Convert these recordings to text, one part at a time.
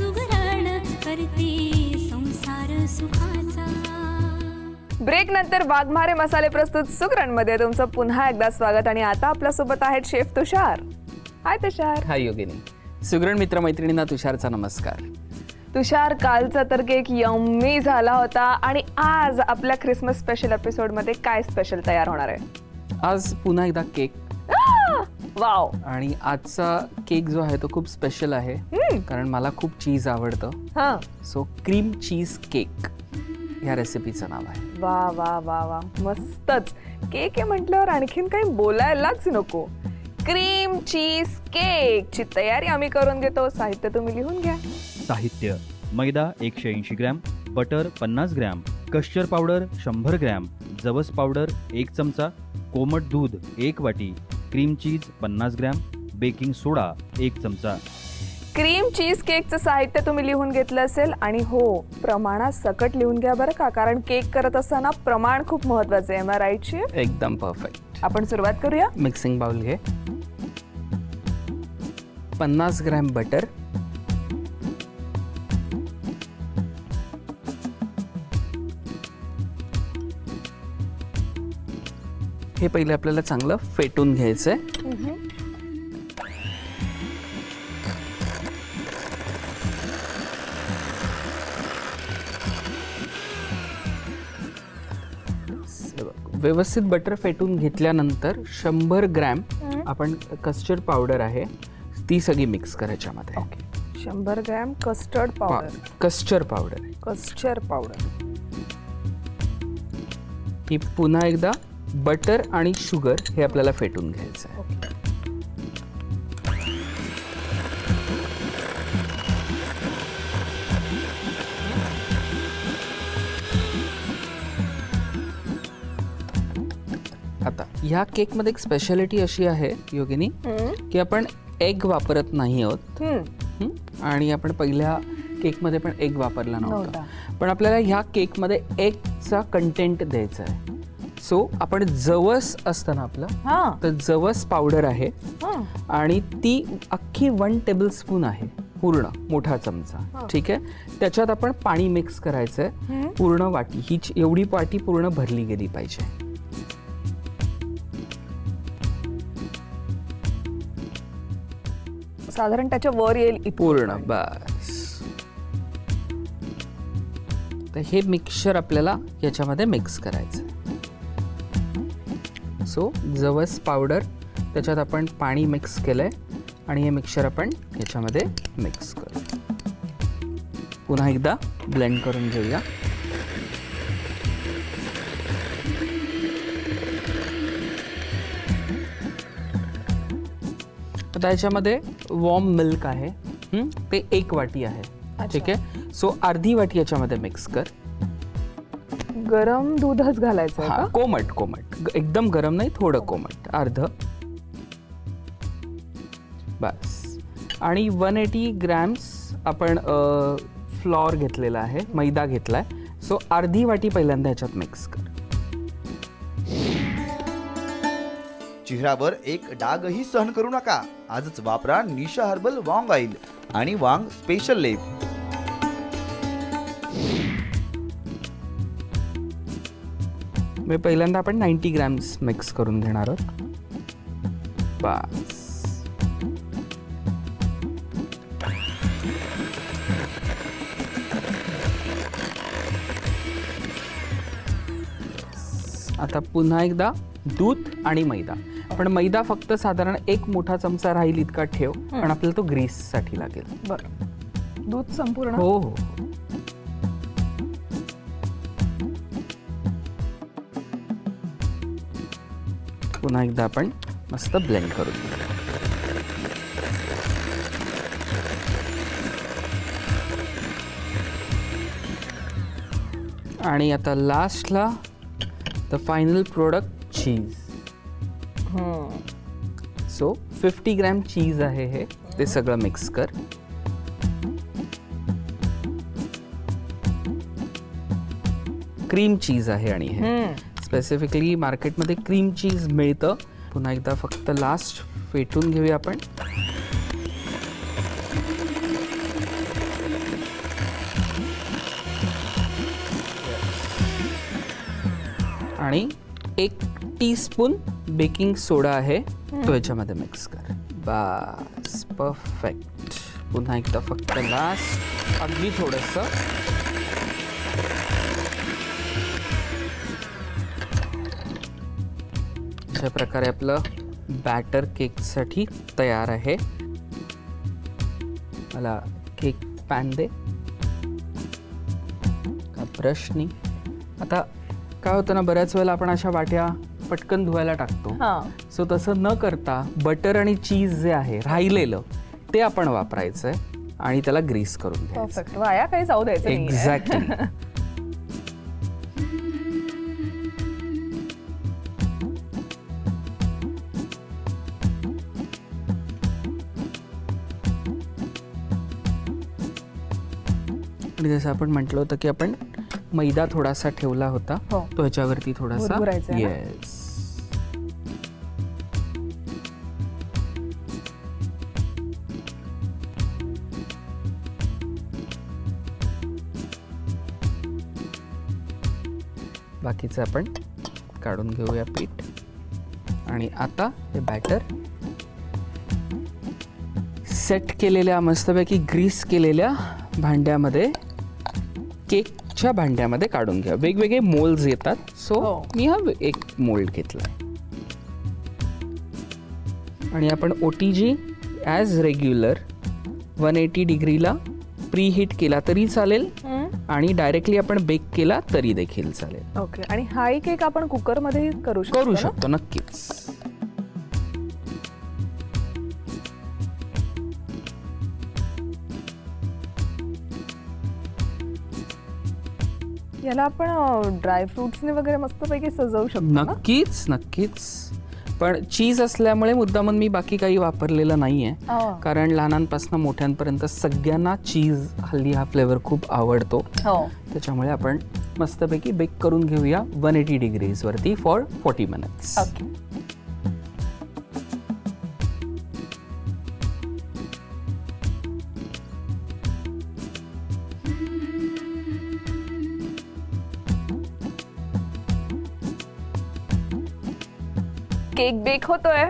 सुगरण करते संसार सुखाचा. ब्रेक नंतर वाघमारे मसाले प्रस्तुत सुगरणमध्ये तुमचं पुन्हा एकदा स्वागत आणि आता आपल्यासोबत आहेत शेफ तुषार. हाय तुषार. हाय योगिनी. सुगरण मित्र मैत्रिणींना तुषारचा नमस्कार. तुषार कालचा तर केक यम्मी झाला होता आणि आज आपल्या क्रिसमस स्पेशल एपिसोडमध्ये काय स्पेशल तयार होणार आहे? आज पुन्हा एकदा केक. वाव आणि आजचा केक जो आहे तो खूप स्पेशल आहे. कारण मला खूप चीज आवडतं. हा. सो क्रीम चीज केक या रेसिपीचं नाव आहे. वा वा वा वा. मस्तच. केक आहे म्हटल्यावर आणखीन काही बोलायलाच नको. क्रीम चीज केक ची तयारी आम्ही करून घेतो. साहित्य तुम्ही लिहून घ्या. साहित्य. मैदा एकशे ऐंशी ग्रॅम बटर पन्नास ग्रॅम कश्चर पावडर शंभर ग्रॅम जवस पावडर एक चमचा कोमट दूध एक वाटी क्रीम चीज पन्नास ग्रॅम बेकिंग सोडा एक चमचा. क्रीम चीज केकचं साहित्य तुम्ही लिहून घेतलं असेल आणि हो प्रमाणात सकट लिहून घ्या बरं का कारण केक करत असताना प्रमाण खूप महत्वाचं आहे राईट शेफ एकदम परफेक्ट आपण सुरुवात करूया. मिक्सिंग बाउल घे. पन्नास ग्रॅम बटर हे पहिले आपल्याला चांगलं फेटून घ्यायचंय. हे बघ, व्यवस्थित बटर फेटून घेतल्यानंतर शंभर ग्रॅम आपण कस्टर्ड पावडर आहे ती सगळी मिक्स करायच्यामध्ये शंभर gram custard powder custard powder आहे कस्टर पावडर ही पुन्हा एकदा बटर आणि शुगर हे आपल्याला फेटून घ्यायचं आहे. आता ह्या केकमध्ये एक स्पेशालिटी अशी आहे योगिनी की आपण एग वापरत नाही आहोत. हं? आणि आपण पहिल्या केकमध्ये पण एग वापरला नव्हता. पण आपल्याला ह्या केकमध्ये एगचा कंटेंट द्यायचा आहे. सो आपण जवस असतं ना आपलं तर जवस पावडर आहे. आणि ती अख्खी वन टेबल स्पून आहे पूर्ण मोठा चमचा. ठीक आहे? त्याच्यात आपण पाणी मिक्स करायचं आहे पूर्ण वाटी ही च- एवढी वाटी पूर्ण भरली गेली पाहिजे. साधारण त्याच्या वर येईल पूर्ण. बस. तर हे मिक्सचर आपल्याला याच्यामध्ये मिक्स करायचं सो जवस पावडर त्याच्यात आपण पाणी मिक्स केलंय आणि हे मिक्सचर आपण याच्यामध्ये मिक्स करू. पुन्हा एकदा ब्लेंड करून घेऊया. आता याच्यामध्ये वॉर्म मिल्क आहे. हं? ते एक वाटी आहे. ठीक आहे? सो अर्धी वाटी याच्यामध्ये मिक्स कर. गरम दूधच घालायचं हा का? कोमट कोमट. ग- एकदम गरम नाही थोडं कोमट. अर्ध. बस. आणि वन एटी ग्रॅम्स आपण फ्लॉर घेतलेला आहे मैदा घेतलाय. सो अर्धी वाटी पहिल्यांदा ह्याच्यात मिक्स कर. चेहऱ्यावर एक डागही सहन करू नका. आजच वापरा निशा हर्बल वांग ऑइल आणि वांग स्पेशल लेप मी पहिल्यांदा आपण नाईन्टी ग्रॅम्स मिक्स करून घेणार आहोत. बस. आता पुन्हा एकदा दूध आणि मैदा. पण मैदा फक्त साधारण एक मोठा चमचा राहील इतका ठेव पण आपल्याला तो ग्रीससाठी लागेल. बरं. दूध संपूर्ण? हो हो. पुन्हा एकदा आपण मस्त ब्लेंड करून आणि आता लास्टला the final product cheese so fifty gram cheese आहे हे. ते सगळं मिक्स कर. क्रीम चीज आहे आणि हे. स्पेसिफिकली मार्केटमध्ये क्रीम चीज मिळतं. पुन्हा एकदा फक्त लास्ट फेटून घेऊया आपण. आणि एक टीस्पून बेकिंग सोडा आहे. तो याच्यामध्ये मिक्स कर. बस परफेक्ट पुन्हा एकदा फक्त लास्ट अगदी थोडंसं. अशा प्रकारे आपलं बॅटर केकसाठी तयार आहे. मला केक पॅन दे. का ब्रशनी आता काय होतं ना बऱ्याच वेळेला आपण अशा वाट्या पटकन धुवायला टाकतो. हा. सो तसं न करता बटर आणि चीज जे आहे राहिलेलं ते आपण वापरायचं आहे आणि त्याला ग्रीस करून वाया काही जाऊ द्यायचं. एक्झॅक्टली आणि जसं आपण म्हटलं होतं की आपण मैदा थोडासा ठेवला होता हो. तो ह्याच्यावरती थोडासा भुरभुरायचा आहे ना? येस बाकीचं आपण काढून घेऊया पीठ आणि आता हे बॅटर सेट केलेल्या मस्तपैकी ग्रीस केलेल्या भांड्यामध्ये केकच्या भांड्यामध्ये काढून घ्या. वेगवेगळे मोल्ड्स येतात. सो हो. मी हा एक मोल्ड घेतला आणि आपण O T G as regular one eighty डिग्रीला preheat केला तरी चालेल. आणि डायरेक्टली आपण बेक केला तरी देखील चालेल. ओके आणि हाही केक आपण कुकरमध्ये करू शकतो करू ना? शकतो. नक्कीच. याला आपण ड्रायफ्रुट्सने वगैरे मस्तपैकी सजवू शकतो ना? नक्कीच नक्कीच. पण चीज असल्यामुळे मुद्दामून मी बाकी काही वापरलेलं नाही आहे हा. कारण लहानांपासून मोठ्यांपर्यंत सगळ्यांना चीज हल्ली हा फ्लेवर खूप आवडतो. हो. त्याच्यामुळे आपण मस्तपैकी बेक करून घेऊया one eighty डिग्रीजवरती for forty minutes. Okay. Cake bake होतोय.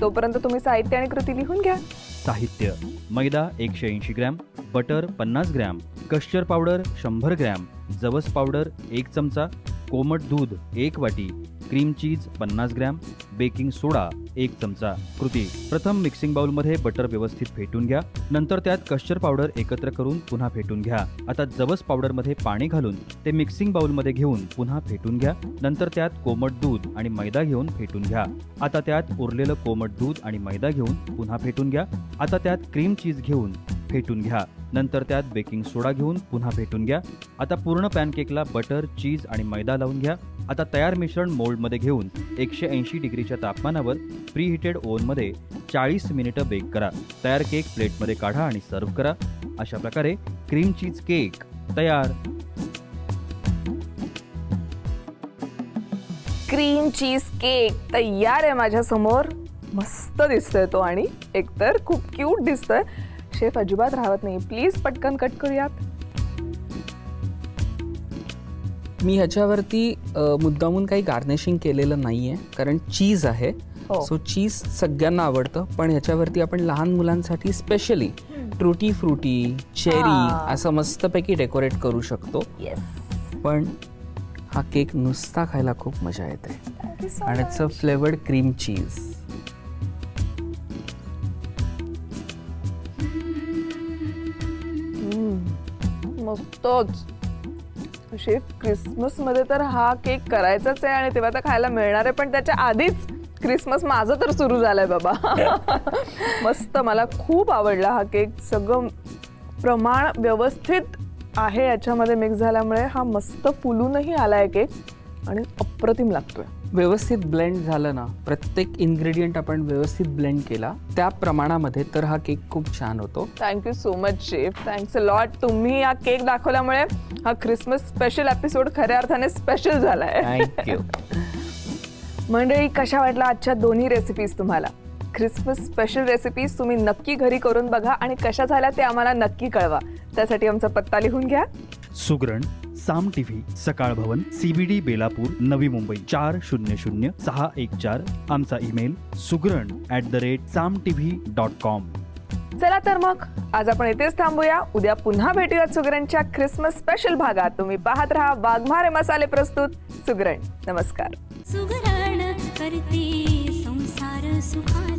तोपर्यंत तुम्ही साहित्य आणि कृती लिहून घ्या. साहित्य मैदा एकशे ऐंशी ग्रॅम बटर पन्नास ग्रॅम कश्चर पावडर शंभर ग्रॅम जवस पावडर एक चमचा कोमट दूध एक वाटी क्रीम चीज पन्नास ग्रॅम बेकिंग सोडा एक चमचा. कृती. प्रथम मिक्सिंग बाउलमध्ये बटर व्यवस्थित फेटून घ्या. नंतर त्यात कश्चर पावडर एकत्र करून पुन्हा फेटून घ्या. आता जवस पावडरमध्ये पाणी घालून ते मिक्सिंग बाउलमध्ये घेऊन पुन्हा फेटून घ्या. नंतर त्यात कोमट दूध आणि मैदा घेऊन फेटून घ्या. आता त्यात उरलेलं कोमट दूध आणि मैदा घेऊन पुन्हा फेटून घ्या. आता त्यात क्रीम चीज घेऊन फेटून घ्या. नंतर त्यात बेकिंग सोडा घेऊन पुन्हा भेटून घ्या. आता पूर्ण पॅनकेकला बटर चीज आणि मैदा लावून घ्या. आता तयार मिश्रण मोल्डमध्ये घेऊन एकशे ऐंशी डिग्रीच्या तापमानावर प्रीहिटेड ओव्हनमध्ये चाळीस मिनिटं बेक करा. तयार केक प्लेटमध्ये काढा आणि सर्व्ह करा. अशा प्रकारे क्रीम चीज केक तयार. क्रीम चीज केक तयार आहे माझ्यासमोर मस्त दिसतोय तो आणि एकतर खूप क्यूट दिसतोय. शेफ अजिबात राहत नाही. प्लीज पटकन कट करूयात. मी ह्याच्यावरती मुद्दामून काही गार्निशिंग केलेलं नाही आहे कारण चीज आहे. हो. सो चीज सगळ्यांना आवडतं. पण ह्याच्यावरती आपण लहान मुलांसाठी स्पेशली ट्रुटी फ्रुटी चेरी हा. असं मस्तपैकी डेकोरेट करू शकतो. पण हा केक नुसता खायला खूप मजा येते. आणि it's a flavoured cream cheese मस्तच शेफ क्रिसमसमध्ये तर हा केक करायचाच आहे आणि तेव्हा तर खायला मिळणार आहे पण त्याच्या आधीच क्रिसमस माझं तर सुरू झालंय बाबा. मस्त मला खूप आवडला हा केक सगळं प्रमाण व्यवस्थित आहे याच्यामध्ये मिक्स झाल्यामुळे हा मस्त फुलूनही आलाय केक आणि अप्रतिम लागतोय. व्यवस्थित ब्लेंड झालं ना प्रत्येक इन्ग्रेडियंट आपण व्यवस्थित ब्लेंड केला त्या प्रमाणामध्ये तर हा केक खूप छान होतो. Thank you so much chef thanks a lot तुम्ही हा केक दाखवल्यामुळे हा क्रिसमस स्पेशल एपिसोड खऱ्या अर्थाने स्पेशल झालाय. थँक्यू मंडळी कशा वाटल्या आजच्या दोन्ही रेसिपीज तुम्हाला? ख्रिसमस स्पेशल रेसिपीज तुम्ही नक्की घरी करून बघा आणि कशा झाल्या ते आम्हाला नक्की कळवा. त्यासाठी आमचा पत्ता लिहून घ्या. सुगरण साम टीव्ही सकाळ भवन सीबीडी बेलापूर नवी मुंबई. चार शून्य शून्य सहा एक चार. आमचा email Sugran at the rate Saam TV dot com चला तर मग आज आपण इथेच थांबूया. उद्या पुन्हा भेटूयात सुगरणच्या ख्रिसमस स्पेशल भागात. तुम्ही पाहत राहा वाघमारे मसाले प्रस्तुत सुगरण. नमस्कार. सुगरण करते संसार सुखाचा